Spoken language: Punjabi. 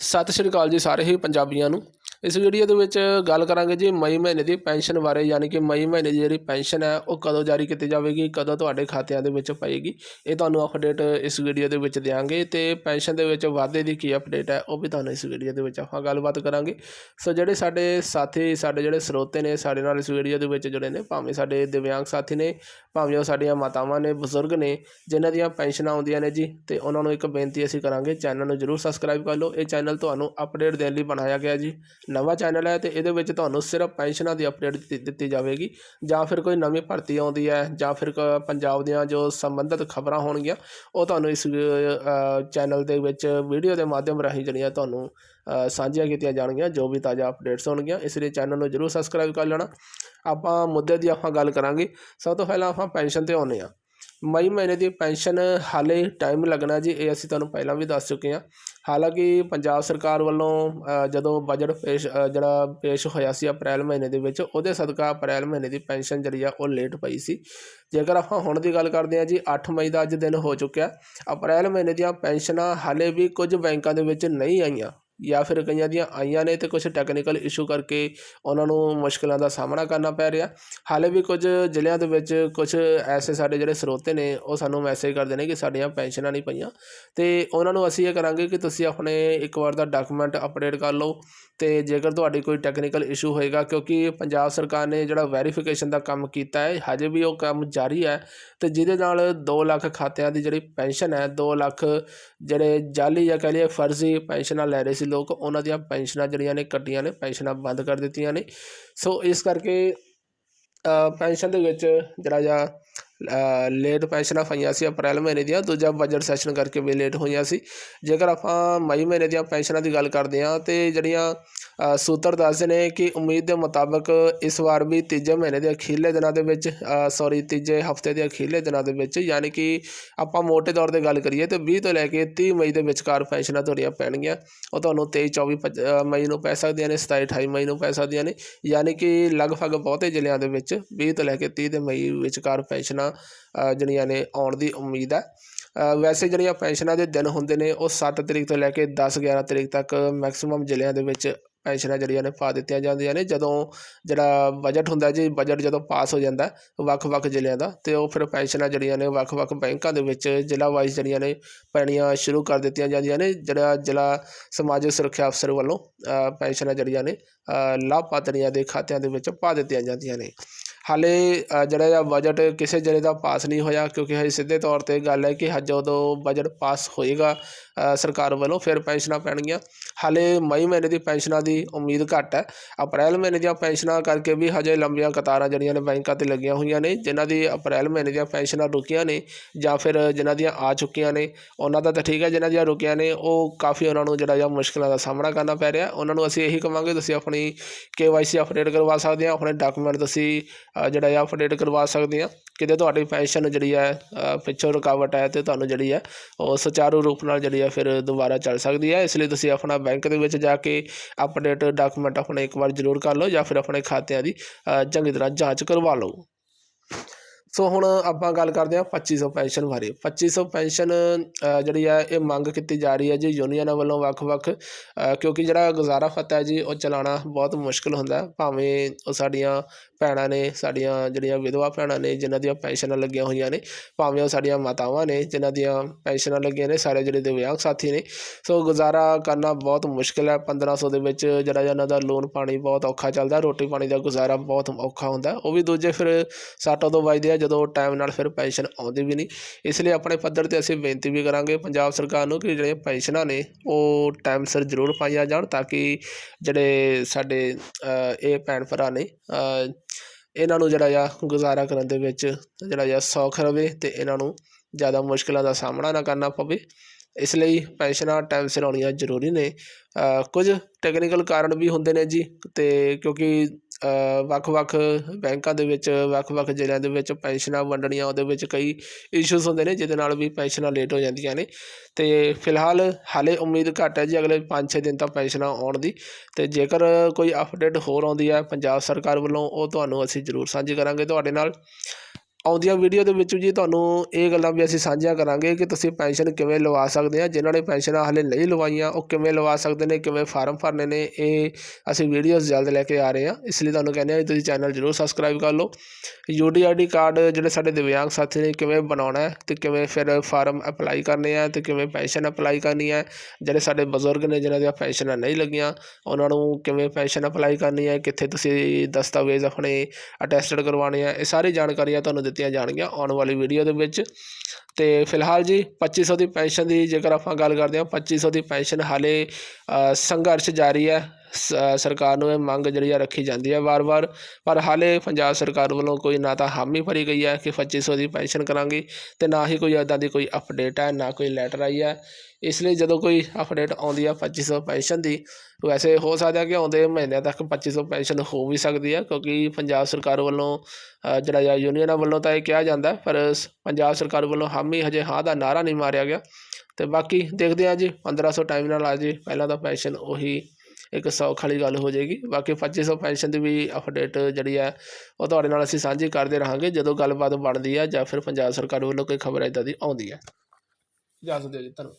ਸਤਿ ਸ਼੍ਰੀ ਅਕਾਲ ਜੀ ਸਾਰੇ ਹੀ ਪੰਜਾਬੀਆਂ ਨੂੰ ਇਸ ਵੀਡੀਓ ਦੇ ਵਿੱਚ ਗੱਲ ਕਰਾਂਗੇ ਜੀ ਮਈ ਮਹੀਨੇ ਦੀ ਪੈਨਸ਼ਨ ਬਾਰੇ, ਯਾਨੀ ਕਿ ਮਈ ਮਹੀਨੇ ਦੀ ਜਿਹੜੀ ਪੈਨਸ਼ਨ ਹੈ, ਉਹ ਕਦੋਂ ਜਾਰੀ ਕੀਤੀ ਜਾਵੇਗੀ, ਕਦੋਂ ਤੁਹਾਡੇ ਖਾਤਿਆਂ ਦੇ ਵਿੱਚ ਪਏਗੀ। ਇਹ ਤੁਹਾਨੂੰ ਅਪਡੇਟ ਇਸ ਵੀਡੀਓ ਦੇ ਵਿੱਚ ਦਿਆਂਗੇ ਤੇ ਪੈਨਸ਼ਨ ਦੇ ਵਿੱਚ ਵਾਧੇ ਦੀ ਕੀ ਅਪਡੇਟ ਹੈ, ਉਹ ਵੀ ਤੁਹਾਨੂੰ ਇਸ ਵੀਡੀਓ ਦੇ ਵਿੱਚ ਆਪਾਂ ਗੱਲਬਾਤ ਕਰਾਂਗੇ। ਸੋ ਜਿਹੜੇ ਸਾਡੇ ਸਾਥੀ, ਸਾਡੇ ਜਿਹੜੇ ਸਰੋਤੇ ਨੇ, ਸਾਡੇ ਨਾਲ ਇਸ ਵੀਡੀਓ ਦੇ ਵਿੱਚ ਜੁੜੇ ਨੇ, ਭਾਵੇਂ ਸਾਡੇ ਦਿਵਿਆਂਗ ਸਾਥੀ ਨੇ, ਭਾਵੇਂ ਉਹ ਸਾਡੀਆਂ ਮਾਤਾਵਾਂ ਨੇ, ਬਜ਼ੁਰਗ ਨੇ, ਜਿਨ੍ਹਾਂ ਦੀਆਂ ਪੈਨਸ਼ਨਾਂ ਆਉਂਦੀਆਂ ਨੇ ਜੀ, ਤੇ ਉਹਨਾਂ ਨੂੰ ਇੱਕ ਬੇਨਤੀ ਅਸੀਂ ਕਰਾਂਗੇ, ਚੈਨਲ ਨੂੰ ਜਰੂਰ ਸਬਸਕ੍ਰਾਈਬ ਕਰ ਲਓ। ਇਹ ਚੈਨਲ ਤੁਹਾਨੂੰ ਅਪਡੇਟ ਦੇਣ ਲਈ ਬਣਾਇਆ ਗਿਆ ਜੀ। ਨਵਾਂ ਚੈਨਲ ਹੈ ਤੇ ਇਹਦੇ ਵਿੱਚ ਤੁਹਾਨੂੰ ਸਿਰਫ ਪੈਨਸ਼ਨਾਂ ਦੀ ਅਪਡੇਟ ਦਿੱਤੀ ਦਿੱਤੀ ਜਾਵੇਗੀ। ਜਾਂ ਫਿਰ ਕੋਈ ਨਵੀਂ ਭਰਤੀ ਆਉਂਦੀ ਹੈ, ਜਾਂ ਫਿਰ ਕ- ਪੰਜਾਬ ਦੀਆਂ ਜੋ ਸੰਬੰਧਿਤ ਖਬਰਾਂ ਹੋਣਗੀਆਂ, ਉਹ ਤੁਹਾਨੂੰ ਇਸ ਚੈਨਲ ਦੇ ਵਿੱਚ ਵੀਡੀਓ ਦੇ ਮਾਧਿਅਮ ਰਾਹੀਂ ਜਿਹੜੀਆਂ ਤੁਹਾਨੂੰ ਸਾਂਝੀਆਂ ਕੀਤੀਆਂ ਜਾਣਗੀਆਂ, ਜੋ ਵੀ ਤਾਜ਼ਾ ਅਪਡੇਟਸ ਹੋਣਗੀਆਂ, ਇਸ ਲਈ ਚੈਨਲ ਨੂੰ ਜਰੂਰ ਸਬਸਕ੍ਰਾਈਬ ਕਰ ਲੈਣਾ। ਆਪਾਂ ਮੁੱਦੇ ਦੀ ਆਪਾਂ ਗੱਲ ਕਰਾਂਗੇ। ਸਭ ਤੋਂ ਪਹਿਲਾਂ ਆਪਾਂ ਪੈਨਸ਼ਨ ਤੇ ਆਉਂਦੇ ਹਾਂ। ਮਈ ਮਹੀਨੇ ਦੀ ਪੈਨਸ਼ਨ ਹਾਲੇ ਟਾਈਮ ਲੱਗਣਾ ਜੀ, ਇਹ ਅਸੀਂ ਤੁਹਾਨੂੰ ਪਹਿਲਾਂ ਵੀ ਦੱਸ ਚੁੱਕੇ ਹਾਂ। ਹਾਲਾਂਕਿ ਪੰਜਾਬ ਸਰਕਾਰ ਵੱਲੋਂ ਜਦੋਂ ਬਜਟ ਪੇਸ਼ ਜਿਹੜਾ ਪੇਸ਼ ਹੋਇਆ ਸੀ ਅਪ੍ਰੈਲ ਮਹੀਨੇ ਦੇ ਵਿੱਚ, ਉਹਦੇ ਸਦਕਾ ਅਪ੍ਰੈਲ ਮਹੀਨੇ ਦੀ ਪੈਨਸ਼ਨ ਜਿਹੜੀ ਆ, ਉਹ ਲੇਟ ਪਈ ਸੀ। ਜੇਕਰ ਆਪਾਂ ਹੁਣ ਦੀ ਗੱਲ ਕਰਦੇ ਹਾਂ ਜੀ 8 ਮਈ ਦਾ ਅੱਜ ਦਿਨ ਹੋ ਚੁੱਕਿਆ। ਅਪ੍ਰੈਲ ਮਹੀਨੇ ਦੀਆਂ ਪੈਨਸ਼ਨਾਂ ਹਾਲੇ ਵੀ ਕੁਝ ਬੈਂਕਾਂ ਦੇ ਵਿੱਚ ਨਹੀਂ ਆਈਆਂ। ਜਾਂ ਫਿਰ ਕਈਆਂ ਦੀਆਂ ਆਈਆਂ ਨੇ ਅਤੇ ਕੁਛ ਟੈਕਨੀਕਲ ਇਸ਼ੂ ਕਰਕੇ ਉਹਨਾਂ ਨੂੰ ਮੁਸ਼ਕਿਲਾਂ ਦਾ ਸਾਹਮਣਾ ਕਰਨਾ ਪੈ ਰਿਹਾ। ਹਾਲੇ ਵੀ ਕੁਝ ਜ਼ਿਲ੍ਹਿਆਂ ਦੇ ਵਿੱਚ ਕੁਝ ਐਸੇ ਸਾਡੇ ਜਿਹੜੇ ਸਰੋਤੇ ਨੇ, ਉਹ ਸਾਨੂੰ ਮੈਸੇਜ ਕਰਦੇ ਨੇ ਕਿ ਸਾਡੀਆਂ ਪੈਨਸ਼ਨਾਂ ਨਹੀਂ ਪਈਆਂ। ਅਤੇ ਉਹਨਾਂ ਨੂੰ ਅਸੀਂ ਇਹ ਕਰਾਂਗੇ ਕਿ ਤੁਸੀਂ ਆਪਣੇ ਇੱਕ ਵਾਰ ਦਾ ਡਾਕੂਮੈਂਟ ਅਪਡੇਟ ਕਰ ਲਓ ਅਤੇ ਜੇਕਰ ਤੁਹਾਡੀ ਕੋਈ ਟੈਕਨੀਕਲ ਇਸ਼ੂ ਹੋਏਗਾ, ਕਿਉਂਕਿ ਪੰਜਾਬ ਸਰਕਾਰ ਨੇ ਜਿਹੜਾ ਵੈਰੀਫਿਕੇਸ਼ਨ ਦਾ ਕੰਮ ਕੀਤਾ ਹੈ, ਹਜੇ ਵੀ ਉਹ ਕੰਮ ਜਾਰੀ ਹੈ ਤੇ ਜਿਹਦੇ ਨਾਲ 2 ਲੱਖ ਖਾਤਿਆਂ ਦੀ ਜਿਹੜੀ ਪੈਨਸ਼ਨ ਹੈ 2 ਲੱਖ ਜਿਹੜੇ ਜਾਲੀ ਜਾਂ ਕਹਿ ਲਈਏ ਫਰਜ਼ੀ ਪੈਨਸ਼ਨਾਂ ਲੈ ਰਹੇ ਸੀ ਲੋਕ ਉਹਨਾਂ ਦੀਆਂ ਪੈਨਸ਼ਨਾਂ ਜਿਹੜੀਆਂ ਨੇ ਕੱਟੀਆਂ ਨੇ, ਪੈਨਸ਼ਨਾਂ ਬੰਦ ਕਰ ਦਿੱਤੀਆਂ ਨੇ। ਸੋ ਇਸ ਕਰਕੇ ਪੈਨਸ਼ਨ ਦੇ ਵਿੱਚ ਜਿਹੜਾ ਜਿਹਾ ਲੇਟ ਪੈਨਸ਼ਨਾਂ ਪਾਈਆਂ ਸੀ, ਅਪ੍ਰੈਲ ਮਹੀਨੇ ਦੀਆਂ, ਦੂਜਾ ਬਜਟ ਸੈਸ਼ਨ ਕਰਕੇ ਵੀ ਲੇਟ ਹੋਈਆਂ ਸੀ। ਜੇਕਰ ਆਪਾਂ ਮਈ ਮਹੀਨੇ ਦੀਆਂ ਪੈਨਸ਼ਨਾਂ ਦੀ ਗੱਲ ਕਰਦੇ ਹਾਂ, ਤੇ ਜਿਹੜੀਆਂ ਸੂਤਰ ਦੱਸਦੇ ਨੇ ਕਿ ਉਮੀਦ ਦੇ ਮੁਤਾਬਕ ਇਸ ਵਾਰ ਵੀ ਤੀਜੇ ਮਹੀਨੇ ਦੇ ਅਖੀਰਲੇ ਦਿਨਾਂ ਦੇ ਵਿੱਚ ਸੌਰੀ ਤੀਜੇ ਹਫ਼ਤੇ ਦੇ ਅਖੀਰਲੇ ਦਿਨਾਂ ਦੇ ਵਿੱਚ, ਯਾਨੀ ਕਿ ਆਪਾਂ ਮੋਟੇ ਤੌਰ ਤੇ ਗੱਲ ਕਰੀਏ, ਤੇ 20 ਤੋਂ ਲੈ ਕੇ 30 ਮਈ ਦੇ ਵਿਚਕਾਰ ਪੈਨਸ਼ਨਾਂ ਤੁਹਾਡੀਆਂ ਪੈਣਗੀਆਂ। ਉਹ ਤੁਹਾਨੂੰ 23 24 ਪੱਚ- ਮਈ ਨੂੰ ਪੈ ਸਕਦੀਆਂ ਨੇ 27 28 ਮਈ ਨੂੰ ਪੈ ਸਕਦੀਆਂ ਨੇ। ਯਾਨੀ ਕਿ ਲਗਭਗ ਬਹੁਤੇ ਜ਼ਿਲ੍ਹਿਆਂ ਦੇ ਵਿੱਚ 20 ਤੋਂ ਲੈ ਕੇ 30 ਦੇ ਮਈ ਵਿਚਕਾਰ ਪੈਨਸ਼ਨਾਂ ਅ, ਜਿਹੜੀਆਂ ਨੇ ਆਉਣ ਦੀ ਉਮੀਦ ਹੈ। ਵੈਸੇ ਜਿਹੜੀਆਂ ਪੈਨਸ਼ਨਾਂ ਦੇ ਦਿਨ ਹੁੰਦੇ ਨੇ ਉਹ 7 ਤਰੀਕ ਤੋਂ ਲੈ ਕੇ 10 11 ਤਰੀਕ ਤੱਕ ਮੈਕਸਿਮਮ ਜ਼ਿਲ੍ਹਿਆਂ ਦੇ ਵਿੱਚ ਪੈਨਸ਼ਨਾਂ ਜਿਹੜੀਆਂ ਨੇ ਪਾ ਦਿੱਤੀਆਂ ਜਾਂਦੀਆਂ ਨੇ। ਜਦੋਂ ਜਿਹੜਾ ਬਜਟ ਹੁੰਦਾ ਜੀ ਬਜਟ ਜਦੋਂ ਪਾਸ ਹੋ ਜਾਂਦਾ ਵੱਖ-ਵੱਖ ਜ਼ਿਲ੍ਹਿਆਂ ਦਾ ਤੇ ਉਹ ਫਿਰ ਪੈਨਸ਼ਨਾਂ ਜਿਹੜੀਆਂ ਨੇ ਵੱਖ-ਵੱਖ ਬੈਂਕਾਂ ਦੇ ਵਿੱਚ ਜ਼ਿਲ੍ਹਾ ਵਾਈਜ਼ ਜਿਹੜੀਆਂ ਨੇ ਪੈਣੀਆਂ ਸ਼ੁਰੂ ਕਰ ਦਿੱਤੀਆਂ ਜਾਂਦੀਆਂ ਨੇ। ਜਿਹੜਾ ਜ਼ਿਲ੍ਹਾ ਸਮਾਜਿਕ ਸੁਰੱਖਿਆ ਅਫਸਰ ਵੱਲੋਂ ਪੈਨਸ਼ਨਾਂ ਜਿਹੜੀਆਂ ਨੇ ਲਾਭਪਾਤਰੀਆਂ ਦੇ ਖਾਤਿਆਂ ਦੇ ਵਿੱਚ ਪਾ ਦਿੱਤੀਆਂ ਜਾਂਦੀਆਂ ਨੇ। ਹਾਲੇ ਜਿਹੜਾ ਜਿਹਾ ਬਜਟ ਕਿਸੇ ਜ਼ਿਲ੍ਹੇ ਦਾ ਪਾਸ ਨਹੀਂ ਹੋਇਆ, ਕਿਉਂਕਿ ਹਜੇ ਸਿੱਧੇ ਤੌਰ ਤੇ ਗੱਲ ਹੈ ਕਿ ਹਜੇ ਜਦੋਂ ਬਜਟ ਪਾਸ ਹੋਏਗਾ ਸਰਕਾਰ ਵੱਲੋਂ, ਫਿਰ ਪੈਨਸ਼ਨਾਂ ਪੈਣਗੀਆਂ। ਹਾਲੇ ਮਈ ਮਹੀਨੇ ਦੀ ਪੈਨਸ਼ਨਾਂ ਦੀ ਉਮੀਦ ਘੱਟ ਹੈ। ਅਪ੍ਰੈਲ ਮਹੀਨੇ ਦੀਆਂ ਪੈਨਸ਼ਨਾਂ ਕਰਕੇ ਵੀ ਹਜੇ ਲੰਬੀਆਂ ਕਤਾਰਾਂ ਜਿਹੜੀਆਂ ਨੇ ਬੈਂਕਾਂ ਤੇ ਲੱਗੀਆਂ ਹੋਈਆਂ ਨੇ, ਜਿਨ੍ਹਾਂ ਦੀ ਅਪ੍ਰੈਲ ਮਹੀਨੇ ਦੀਆਂ ਪੈਨਸ਼ਨਾਂ ਰੁਕੀਆਂ ਨੇ, ਜਾਂ ਫਿਰ ਜਿਨ੍ਹਾਂ ਦੀਆਂ ਆ ਚੁੱਕੀਆਂ ਨੇ, ਉਹਨਾਂ ਦਾ ਤਾਂ ਠੀਕ ਹੈ, ਜਿਨ੍ਹਾਂ ਦੀਆਂ ਰੁਕੀਆਂ ਨੇ, ਉਹ ਕਾਫੀ ਉਹਨਾਂ ਨੂੰ ਜਿਹੜਾ ਜਾਂ ਮੁਸ਼ਕਲਾਂ ਦਾ ਸਾਹਮਣਾ ਕਰਨਾ ਪੈ ਰਿਹਾ। ਉਹਨਾਂ ਨੂੰ ਅਸੀਂ ਇਹੀ ਕਵਾਂਗੇ, ਤੁਸੀਂ ਆਪਣੀ ਕੇਵਾਈਸੀ ਅਪਡੇਟ ਕਰਵਾ ਸਕਦੇ ਆ ਆਪਣੇ ਡਾਕੂਮੈਂਟ ਤੁਸੀਂ ਜਿਹੜਾ ਆ ਅਪਡੇਟ ਕਰਵਾ ਸਕਦੇ ਆ। ਕਿਤੇ ਤੁਹਾਡੀ ਪੈਨਸ਼ਨ ਜਿਹੜੀ ਹੈ ਪਿੱਛੋਂ ਰੁਕਾਵਟ ਹੈ ਤੇ ਤੁਹਾਨੂੰ ਜਿਹੜੀ ਹੈ ਉਹ ਸੁਚਾਰੂ ਰੂਪ ਨਾਲ ਜਿਹੜੀ ਹੈ ਫਿਰ ਦੁਬਾਰਾ ਚੱਲ ਸਕਦੀ ਹੈ ਇਸ ਲਈ ਤੁਸੀਂ ਆਪਣਾ ਬੈਂਕ ਦੇ ਵਿੱਚ ਜਾ ਕੇ ਅਪਡੇਟ ਡਾਕੂਮੈਂਟ ਆਪਣੇ ਇੱਕ ਵਾਰ ਜ਼ਰੂਰ ਕਰ ਲਓ ਜਾਂ ਫਿਰ ਆਪਣੇ ਖਾਤਿਆਂ ਦੀ ਚੰਗੀ ਤਰ੍ਹਾਂ ਜਾਂਚ ਕਰਵਾ ਲਓ। ਸੋ ਹੁਣ ਆਪਾਂ ਗੱਲ ਕਰਦੇ ਹਾਂ 2500 ਪੈਨਸ਼ਨ ਬਾਰੇ। 2500 ਪੈਨਸ਼ਨ ਜਿਹੜੀ ਹੈ ਇਹ ਮੰਗ ਕੀਤੀ ਜਾ ਰਹੀ ਹੈ ਜੀ ਯੂਨੀਅਨਾਂ ਵੱਲੋਂ ਵੱਖ-ਵੱਖ ਕਿਉਂਕਿ ਜਿਹੜਾ ਗੁਜ਼ਾਰਾ ਫਤਾ ਹੈ ਜੀ, ਉਹ ਚਲਾਉਣਾ ਬਹੁਤ ਮੁਸ਼ਕਲ ਹੁੰਦਾ ਭਾਵੇਂ ਉਹ ਸਾਡੀਆਂ ਭੈਣਾਂ ਨੇ, ਸਾਡੀਆਂ ਜਿਹੜੀਆਂ ਵਿਧਵਾ ਭੈਣਾਂ ਨੇ, ਜਿਨ੍ਹਾਂ ਦੀਆਂ ਪੈਨਸ਼ਨਾਂ ਲੱਗੀਆਂ ਹੋਈਆਂ ਨੇ, ਭਾਵੇਂ ਉਹ ਸਾਡੀਆਂ ਮਾਤਾਵਾਂ ਨੇ, ਜਿਨ੍ਹਾਂ ਦੀਆਂ ਪੈਨਸ਼ਨਾਂ ਲੱਗੀਆਂ ਨੇ, ਸਾਰੇ ਜਿਹੜੇ ਦਿਵਿਆਂਗ ਸਾਥੀ ਨੇ। ਸੋ ਗੁਜ਼ਾਰਾ ਕਰਨਾ ਬਹੁਤ ਮੁਸ਼ਕਲ ਹੈ। 1500 ਦੇ ਵਿੱਚ ਜਿਹੜਾ ਜਿਹਾ ਇਹਨਾਂ ਦਾ ਲੋਨ ਪਾਣੀ ਬਹੁਤ ਔਖਾ ਚੱਲਦਾ, ਰੋਟੀ ਪਾਣੀ ਦਾ ਗੁਜ਼ਾਰਾ ਬਹੁਤ ਔਖਾ ਹੁੰਦਾ। ਉਹ ਵੀ ਦੂਜੇ ਫਿਰ ਸਾਟੋ ਤੋਂ ਵੱਜਦੇ ਆ ਜਦੋਂ ਟਾਈਮ ਨਾਲ ਫਿਰ ਪੈਨਸ਼ਨ ਆਉਂਦੀ ਵੀ ਨਹੀਂ। ਇਸ ਲਈ ਆਪਣੇ ਪੱਧਰ ਤੇ ਅਸੀਂ ਬੇਨਤੀ ਵੀ ਕਰਾਂਗੇ ਪੰਜਾਬ ਸਰਕਾਰ ਨੂੰ ਕਿ ਜਿਹੜੀਆਂ ਪੈਨਸ਼ਨਾਂ ਨੇ, ਉਹ ਟਾਈਮ ਸਿਰ ਜ਼ਰੂਰ ਪਾਈਆਂ ਜਾਣ ਤਾਂ ਕਿ ਜਿਹੜੇ ਸਾਡੇ ਇਹ ਭੈਣ ਭਰਾ ਨੇ ਇਹਨਾਂ ਨੂੰ ਜਿਹੜਾ ਆ ਗੁਜ਼ਾਰਾ ਕਰਨ ਦੇ ਵਿੱਚ ਜਿਹੜਾ ਆ ਸੌਖ ਰਵੇ ਤੇ ਇਹਨਾਂ ਨੂੰ ਜ਼ਿਆਦਾ ਮੁਸ਼ਕਲਾਂ ਦਾ ਸਾਹਮਣਾ ਨਾ ਕਰਨਾ ਪਵੇ। ਇਸ ਲਈ ਪੈਨਸ਼ਨਾਂ ਟਾਈਮ ਸਿਰ ਆਉਣੀਆਂ ਜ਼ਰੂਰੀ ਨੇ। ਕੁਝ ਟੈਕਨੀਕਲ ਕਾਰਨ ਵੀ ਹੁੰਦੇ ਨੇ ਜੀ ਤੇ ਕਿਉਂਕਿ ਵੱਖ-ਵੱਖ ਬੈਂਕਾਂ ਦੇ ਵਿੱਚ, ਵੱਖ-ਵੱਖ ਜ਼ਿਲ੍ਹਿਆਂ ਦੇ ਵਿੱਚ ਪੈਨਸ਼ਨਾਂ ਵੰਡਣੀਆਂ, ਉਹਦੇ ਵਿੱਚ ਕਈ ਇਸ਼ੂਸ ਹੁੰਦੇ ਨੇ, ਜਿਹਦੇ ਨਾਲ ਵੀ ਪੈਨਸ਼ਨਾਂ ਲੇਟ ਹੋ ਜਾਂਦੀਆਂ ਨੇ। ਅਤੇ ਫਿਲਹਾਲ ਹਾਲੇ ਉਮੀਦ ਘੱਟ ਹੈ ਜੀ, ਅਗਲੇ 5-6 ਦਿਨ ਤੱਕ ਪੈਨਸ਼ਨਾਂ ਆਉਣ ਦੀ। ਅਤੇ ਜੇਕਰ ਕੋਈ ਅਪਡੇਟ ਹੋਰ ਆਉਂਦੀ ਹੈ, ਪੰਜਾਬ ਸਰਕਾਰ ਵੱਲੋਂ, ਉਹ ਤੁਹਾਨੂੰ ਅਸੀਂ ਜ਼ਰੂਰ ਸਾਂਝੀ ਕਰਾਂਗੇ। ਤੁਹਾਡੇ ਨਾਲ ਆਉਂਦੀਆਂ ਵੀਡੀਓ ਦੇ ਵਿੱਚ ਜੀ ਤੁਹਾਨੂੰ ਇਹ ਗੱਲਾਂ ਵੀ ਅਸੀਂ ਸਾਂਝੀਆਂ ਕਰਾਂਗੇ ਕਿ ਤੁਸੀਂ ਪੈਨਸ਼ਨ ਕਿਵੇਂ ਲਵਾ ਸਕਦੇ ਆ, ਜਿਨ੍ਹਾਂ ਨੇ ਪੈਨਸ਼ਨਾਂ ਹਾਲੇ ਨਹੀਂ ਲਵਾਈਆਂ, ਉਹ ਕਿਵੇਂ ਲਵਾ ਸਕਦੇ ਨੇ, ਕਿਵੇਂ ਫਾਰਮ ਭਰਨੇ ਨੇ, ਇਹ ਅਸੀਂ ਵੀਡੀਓਜ਼ ਜਲਦ ਲੈ ਕੇ ਆ ਰਹੇ ਹਾਂ ਇਸ ਲਈ ਤੁਹਾਨੂੰ ਕਹਿੰਦੇ ਆ ਤੁਸੀਂ ਚੈਨਲ ਜ਼ਰੂਰ ਸਬਸਕ੍ਰਾਈਬ ਕਰ ਲਓ। ਯੂਡੀਆਈਡੀ ਕਾਰਡ ਜਿਹੜੇ ਸਾਡੇ ਦਿਵਿਆਂਗ ਸਾਥੀ ਨੇ ਕਿਵੇਂ ਬਣਾਉਣਾ ਹੈ ਤੇ ਕਿਵੇਂ ਫਿਰ ਫਾਰਮ ਅਪਲਾਈ ਕਰਨੇ ਆ ਤੇ ਕਿਵੇਂ ਪੈਨਸ਼ਨ ਅਪਲਾਈ ਕਰਨੀ ਹੈ, ਜਿਹੜੇ ਸਾਡੇ ਬਜ਼ੁਰਗ ਨੇ ਜਿਨ੍ਹਾਂ ਦੀਆਂ ਪੈਨਸ਼ਨਾਂ ਨਹੀਂ ਲੱਗੀਆਂ, ਉਹਨਾਂ ਨੂੰ ਕਿਵੇਂ ਪੈਨਸ਼ਨ ਅਪਲਾਈ ਕਰਨੀ ਹੈ, ਕਿੱਥੇ ਤੁਸੀਂ ਦਸਤਾਵੇਜ਼ ਆਪਣੇ ਅਟੈਸਟਡ ਕਰਵਾਉਣੇ ਆ, ਇਹ ਸਾਰੀ ਜਾਣਕਾਰੀਆਂ ਤੁਹਾਨੂੰ ਦਿੱਤੀਆਂ ਜਾਣਗੀਆਂ ਆਉਣ ਵਾਲੀ ਵੀਡੀਓ ਦੇ ਵਿੱਚ। ਤੇ ਫਿਲਹਾਲ ਜੀ 2500 ਦੀ ਪੈਨਸ਼ਨ ਦੀ ਜੇਕਰ ਆਪਾਂ ਗੱਲ ਕਰਦੇ ਹਾਂ 2500 ਦੀ ਪੈਨਸ਼ਨ ਹਾਲੇ ਸੰਘਰਸ਼ ਜਾਰੀ ਹੈ। ਸਰਕਾਰ ਨੂੰ ਇਹ ਮੰਗ ਜਿਹੜੀ ਆ ਰੱਖੀ ਜਾਂਦੀ ਹੈ ਵਾਰ-ਵਾਰ। ਪਰ ਹਾਲੇ ਪੰਜਾਬ ਸਰਕਾਰ ਵੱਲੋਂ ਕੋਈ ਨਾ ਤਾਂ ਹਾਮੀ ਭਰੀ ਗਈ ਹੈ ਕਿ 2500 ਦੀ ਪੈਨਸ਼ਨ ਕਰਾਂਗੇ ਤੇ ਨਾ ਹੀ ਕੋਈ ਇੱਦਾਂ ਦੀ ਕੋਈ ਅਪਡੇਟ ਹੈ ਨਾ ਕੋਈ ਲੈਟਰ ਆਈ ਹੈ ਇਸ ਲਈ ਜਦੋਂ ਕੋਈ ਅਪਡੇਟ ਆਉਂਦੀ ਆ 2500 ਪੈਨਸ਼ਨ ਦੀ, ਵੈਸੇ ਹੋ ਸਕਦਾ ਕਿ ਆਉਂਦੇ ਮਹੀਨਿਆਂ ਤੱਕ 2500 ਪੈਨਸ਼ਨ ਹੋ ਵੀ ਸਕਦੀ ਹੈ ਕਿਉਂਕਿ ਪੰਜਾਬ ਸਰਕਾਰ ਵੱਲੋਂ ਜਿਹੜਾ ਆ ਯੂਨੀਅਨਾਂ ਵੱਲੋਂ ਤਾਂ ਇਹ ਕਿਹਾ ਜਾਂਦਾ, ਪਰ ਪੰਜਾਬ ਸਰਕਾਰ ਵੱਲੋਂ ਹਾਮੀ ਹਜੇ ਹਾਂ ਦਾ ਨਾਰਾ ਨਹੀਂ ਮਾਰਿਆ ਗਿਆ। ਤੇ ਬਾਕੀ ਦੇਖਦੇ ਹਾਂ ਜੀ 1500 ਟਾਈਮ ਨਾਲ ਆ ਜੀ, ਪਹਿਲਾਂ ਤਾਂ ਪੈਨਸ਼ਨ ਉਹੀ ਇੱਕ ਸੌਖ ਵਾਲੀ ਗੱਲ ਹੋ ਜਾਏਗੀ। ਬਾਕੀ 2500 ਪੈਨਸ਼ਨ ਦੀ ਵੀ ਅਪਡੇਟ ਜਿਹੜੀ ਹੈ ਉਹ ਤੁਹਾਡੇ ਨਾਲ ਅਸੀਂ ਸਾਂਝੀ ਕਰਦੇ ਰਹਾਂਗੇ। ਜਦੋਂ ਗੱਲਬਾਤ ਬਣਦੀ ਹੈ ਜਾਂ ਫਿਰ ਪੰਜਾਬ ਸਰਕਾਰ ਵੱਲੋਂ ਕੋਈ ਖਬਰ ਇੱਦਾਂ ਦੀ ਆਉਂਦੀ ਹੈ ਇਜਾਜ਼ਤ ਦਿਓ ਜੀ, ਧੰਨਵਾਦ।